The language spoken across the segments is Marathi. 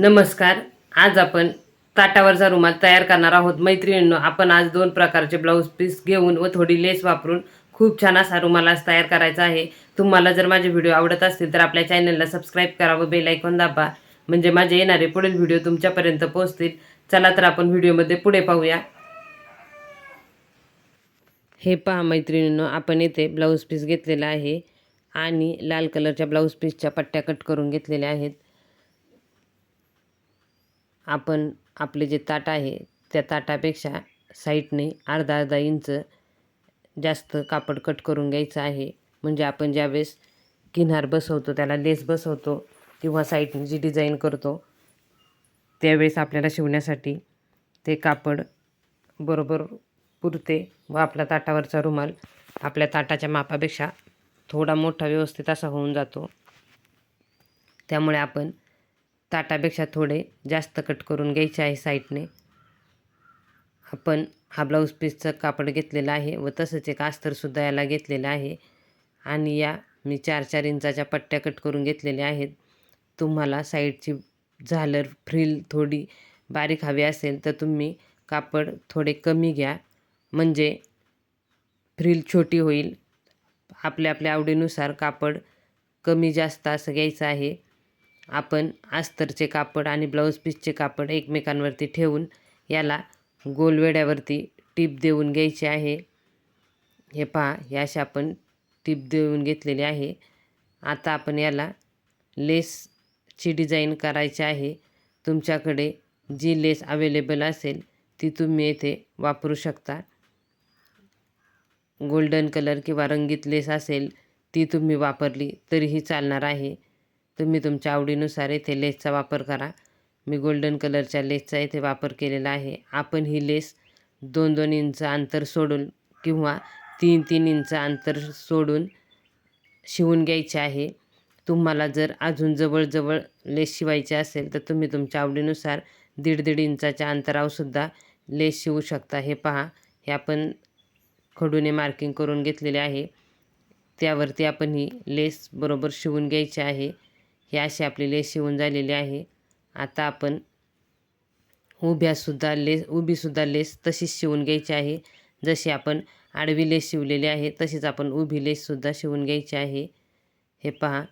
नमस्कार. आज आपण ताटावरचा रुमाल तयार करणार आहोत. मैत्रिणींनो आपण आज दोन प्रकारचे ब्लाऊज पीस घेऊन व थोडी लेस वापरून खूप छान असा रुमाल आज तयार करायचा आहे. तुम्हाला जर माझे व्हिडिओ आवडत असतील तर आपल्या चॅनलला सबस्क्राईब करा व बेल ऐकून दाबा. म्हणजे माझे येणारे पुढील व्हिडिओ तुमच्यापर्यंत पोहोचतील. चला तर आपण व्हिडिओमध्ये पुढे पाहूया. हे पहा मैत्रिणींनो आपण येथे ब्लाऊज पीस घेतलेला आहे आणि लाल कलरच्या ब्लाऊज पीसच्या पट्ट्या कट करून घेतलेल्या आहेत. आपण आपले जे ताट आहे त्या ताटापेक्षा साईडने अर्धा अर्धा इंच जास्त कापड कट करून घ्यायचं आहे. म्हणजे आपण ज्यावेळेस किनार बसवतो त्याला लेस बसवतो किंवा साईडने जी डिझाईन करतो त्यावेळेस आपल्याला शिवण्यासाठी ते कापड बरोबर पुरते व आपला ताटावरचा रुमाल आपल्या ताटाच्या मापापेक्षा थोडा मोठा व्यवस्थित असा होऊन जातो. त्यामुळे आपण ताटापेक्षा थोडे जास्त कट करून घ्यायचे आहे साईडने. आपण हा ब्लाऊज पीसचं कापड घेतलेलं आहे व तसंच एक अस्तरसुद्धा याला घेतलेलं आहे. आणि या मी चार चार इंचाच्या पट्ट्या कट करून घेतलेल्या आहेत. तुम्हाला साईडची झालर फ्रिल थोडी बारीक हवी असेल तर तुम्ही कापड थोडे कमी घ्या. म्हणजे फ्रिल छोटी होईल. आपल्या आपल्या आवडीनुसार कापड कमी जास्त असं घ्यायचं आहे. आपण अस्तरचे कापड आणि ब्लाऊज पीसचे कापड एकमेकांवरती ठेवून याला गोलवेड्यावरती टीप देऊन घ्यायचे आहे. हे पहा हे असे आपण टीप देऊन घेतलेली आहे. आता आपण याला लेसची डिझाईन करायची आहे. तुमच्याकडे जी लेस अवेलेबल असेल ती तुम्ही येथे वापरू शकता. गोल्डन कलर किंवा रंगीत लेस असेल ती तुम्ही वापरली तरीही चालणार आहे. तुम्ही तुमच्या आवडीनुसार येथे लेसचा वापर करा. मी गोल्डन कलरच्या लेसचा येथे वापर केलेला आहे. आपण ही लेस दोन दोन इंच अंतर सोडून किंवा तीन तीन इंच अंतर सोडून शिवून घ्यायचे आहे. तुम्हाला जर अजून जवळजवळ लेस शिवायची असेल तर तुम्ही तुमच्या आवडीनुसार दीड दीड इंचाच्या अंतरावरसुद्धा लेस शिवू शकता. हे पहा हे आपण खडूने मार्किंग करून घेतलेले आहे. त्यावरती आपण ही लेस बरोबर शिवून घ्यायची आहे. हे असे आपले लेस शिवून झालेले आहे. आता आपण उभ्यासुद्धा लेस उभीसुद्धा लेस तशीच शिवून घ्यायची आहे. जशी आपण आडवी लेस शिवलेली आहे तशीच आपण उभी लेससुद्धा शिवून घ्यायची आहे. हे पहा.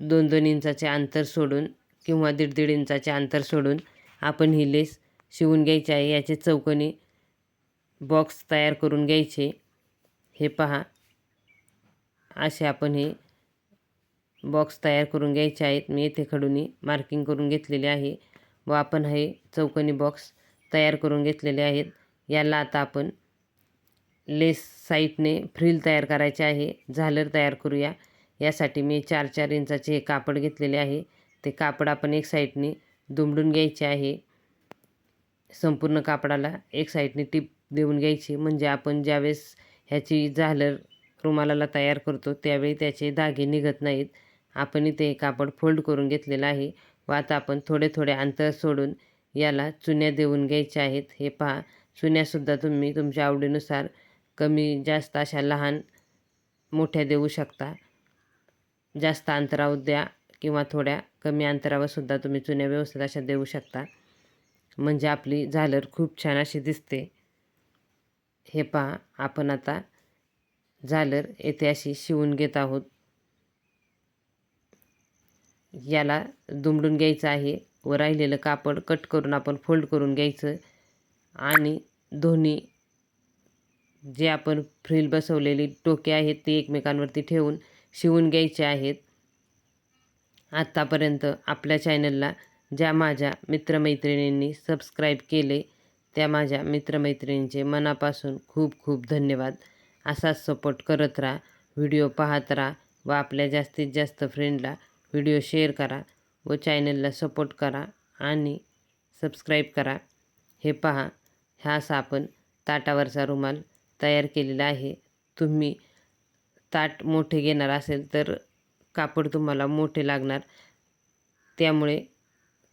दोन दोन इंचाचे अंतर सोडून किंवा दीड दीड इंचाचे अंतर सोडून आपण ही लेस शिवून घ्यायची आहे. याचे चौकोनी बॉक्स तयार करून घ्यायचे. हे पहा. असे आपण हे बॉक्स तयार करून घ्यायचे आहेत. मी येथे खडूनी मार्किंग करून घेतलेले आहे. व आपण हे चौकोनी बॉक्स तयार करून घेतलेले आहेत. याला आता आपण लेस साईटने फ्रिल तयार करायचे आहे. झालर तयार करूया. यासाठी मी चार चार इंचाचे हे कापड घेतलेले आहे. ते कापड आपण एक साईडने दुमडून घ्यायचे आहे. संपूर्ण कापडाला एक साईडने टिप देऊन घ्यायची. म्हणजे आपण ज्यावेळेस ह्याची झालर रुमालाला तयार करतो त्यावेळी त्याचे धागे निघत नाहीत. आपण इथे हे कापड फोल्ड करून घेतलेलं आहे व आता आपण थोडे थोडे अंतर सोडून याला चुन्या देऊन घ्यायच्या आहेत. हे पहा चुन्यासुद्धा तुम्ही तुमच्या आवडीनुसार कमी जास्त अशा लहान मोठ्या देऊ शकता. जास्त अंतरावर द्या किंवा थोड्या कमी अंतरावर सुद्धा तुम्ही चुन्या व्यवस्थित अशा देऊ शकता. म्हणजे आपली झालर खूप छान अशी दिसते. हे पहा आपण आता झालर येथे अशी शिवून घेत आहोत. याला दुमडून घ्यायचं आहे. व राहिलेलं कापड कट करून आपण फोल्ड करून घ्यायचं. आणि दोन्ही जे आपण फ्रिल बसवलेली टोके आहेत ते एकमेकांवरती ठेवून शिवून घ्यायचे आहेत. आत्तापर्यंत आपल्या चॅनलला ज्या माझ्या मित्रमैत्रिणींनी सबस्क्राईब केले त्या माझ्या मित्रमैत्रिणींचे मनापासून खूप खूप धन्यवाद. असाच सपोर्ट करत राहा व्हिडिओ पाहत राहा व आपल्या जास्तीत जास्त फ्रेंडला व्हिडिओ शेअर करा व चॅनलला सपोर्ट करा आणि सबस्क्राईब करा. हे पहा हा असा आपण ताटावरचा रुमाल तयार केलेला आहे. तुम्ही ताट मोठे घेणार असेल तर कापड तुम्हाला मोठे लागणार. त्यामुळे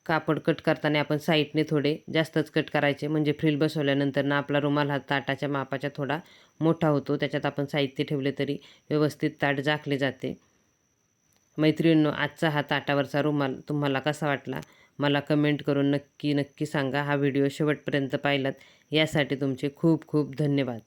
कापड कट करताना आपण साईडने थोडे जास्तच कट करायचे. म्हणजे फ्रिल बसवल्यानंतर ना आपला रुमाल हा ताटाच्या मापाच्या थोडा मोठा होतो. त्याच्यात आपण साहित्य ठेवले तरी व्यवस्थित ताट झाकले जाते. मैत्रिणींनो आजचा हा ताटावरचा रुमाल तुम्हाला कसा वाटला? मला कमेंट करून नक्की नक्की सांगा. हा व्हिडिओ शेवटपर्यंत पाहिलात. यासाठी तुमचे खूप खूप धन्यवाद.